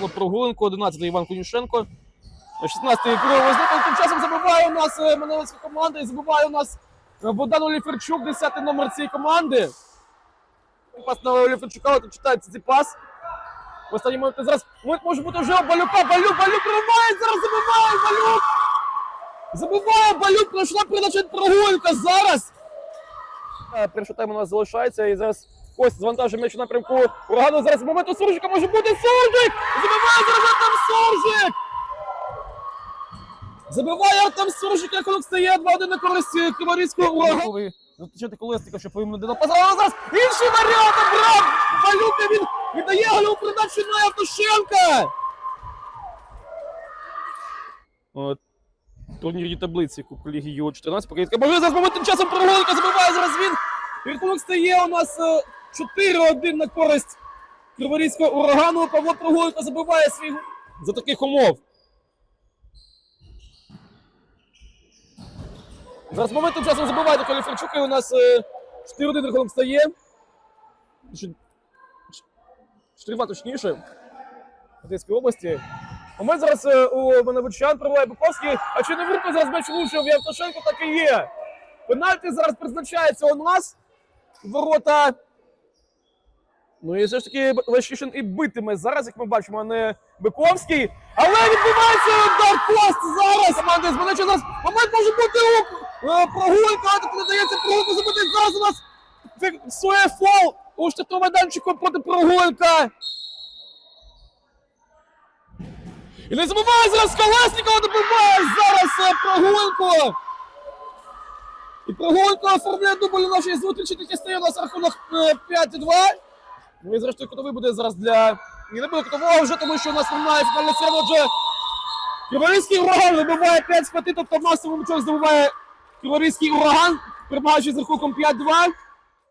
Павло Прогуленко, 11-й Іван Конюшенко, 16-й Кирило Возников. Тим часом забиває у нас е, Маневицька команда і забиває у нас е, Богдан Оліферчук, 10-й номер цієї команди. Пас на Оліферчука, от читається цей пас. В останній момент зараз момент може бути вже Балюка. Балюк, Балюк риває, зараз забиває Балюк! Забиває Балюк, пройшла передача від Прогуленка зараз. Е, Перший тайм у нас залишається і зараз Кость звантажує м'яч у напрямку урагану. Зараз момент Суржика може бути Суржик! Забиває зараз Артем Суржик! Забиває Артем Суржик, як він стає 2-1 на користь Криворізького урагану. Заточити колесника, щоб повинен людина пасала. Але зараз інший варіант обрав! Малюка він віддає гольову передачу на Євтушенка! От. Турнірній таблиці Кубку Ліги Ю 14 покидка. Боже, зараз моментом часом Прогулка забиває зараз він. Рахунок стає у нас е, 4-1 на користь Криворізького урагану. Павло Прогулка забиває свій за таких умов. Зараз моментом часом забиває до Каліферчука, і у нас е, 4-1 рахунок стає. Чи- чи- 4-2 точніше. В Одеській області. Момент зараз е, у Маневичан проводить Буковський, а чи не вирку зараз влучив в Євтушенко, так і є. Пенальті зараз призначається у нас. Ворота. Ну і все ж таки Лещишин і битиме зараз, як ми бачимо, а не Биковський. Але відбувається удар пост зараз. Команда змінича зараз. Момент може бути у е, прогулка, але так не дається прогулку забити. Зараз у нас фіксує фол у штатному майданчику проти прогулка. І не забуває зараз Колеснікова добиває зараз е, прогулку. І прогулку оформляє дубль нашій зустрічі, таки стає у нас рахунок е, 5-2. Ну і зрештою хто буде зараз для. І не буде кутового вже, тому що у нас немає фінальної сцени. Отже, Криворізький ураган вибиває 5 з 5, тобто максимум чого здобуває Криворізький ураган, перемагаючи з рахунком 5-2.